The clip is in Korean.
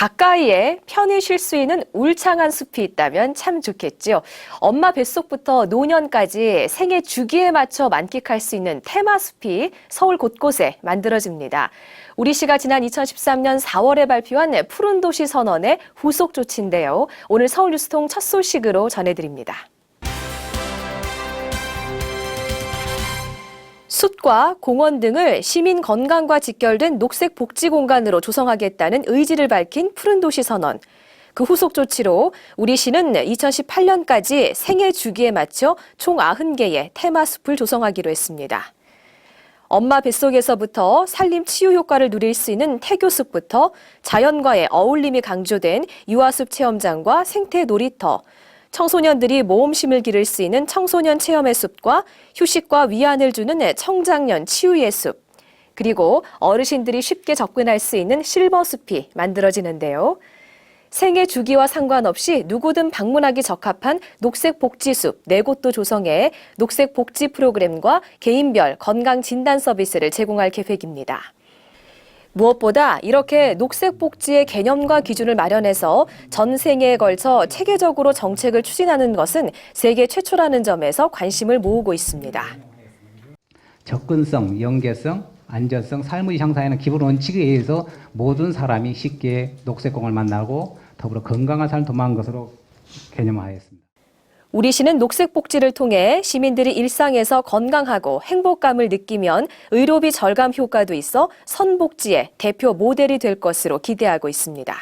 가까이에 편히 쉴 수 있는 울창한 숲이 있다면 참 좋겠죠. 엄마 뱃속부터 노년까지 생애 주기에 맞춰 만끽할 수 있는 테마 숲이 서울 곳곳에 만들어집니다. 우리 시가 지난 2013년 4월에 발표한 푸른 도시 선언의 후속 조치인데요. 오늘 서울 뉴스통 첫 소식으로 전해드립니다. 숲과 공원 등을 시민 건강과 직결된 녹색 복지 공간으로 조성하겠다는 의지를 밝힌 푸른 도시 선언. 그 후속 조치로 우리 시는 2018년까지 생애 주기에 맞춰 총 90개의 테마 숲을 조성하기로 했습니다. 엄마 뱃속에서부터 산림 치유 효과를 누릴 수 있는 태교숲부터 자연과의 어울림이 강조된 유아숲 체험장과 생태 놀이터, 청소년들이 모험심을 기를 수 있는 청소년 체험의 숲과 휴식과 위안을 주는 청장년 치유의 숲, 그리고 어르신들이 쉽게 접근할 수 있는 실버 숲이 만들어지는데요. 생애 주기와 상관없이 누구든 방문하기 적합한 녹색 복지숲 네 곳도 조성해 녹색 복지 프로그램과 개인별 건강 진단 서비스를 제공할 계획입니다. 무엇보다 이렇게 녹색 복지의 개념과 기준을 마련해서 전 생애에 걸쳐 체계적으로 정책을 추진하는 것은 세계 최초라는 점에서 관심을 모으고 있습니다. 접근성, 연계성, 안전성, 삶의 향상에는 기본 원칙에 의해서 모든 사람이 쉽게 녹색공을 만나고 더불어 건강한 삶을 도모한 것으로 개념화했습니다. 우리 시는 녹색 복지를 통해 시민들이 일상에서 건강하고 행복감을 느끼면 의료비 절감 효과도 있어 선복지의 대표 모델이 될 것으로 기대하고 있습니다.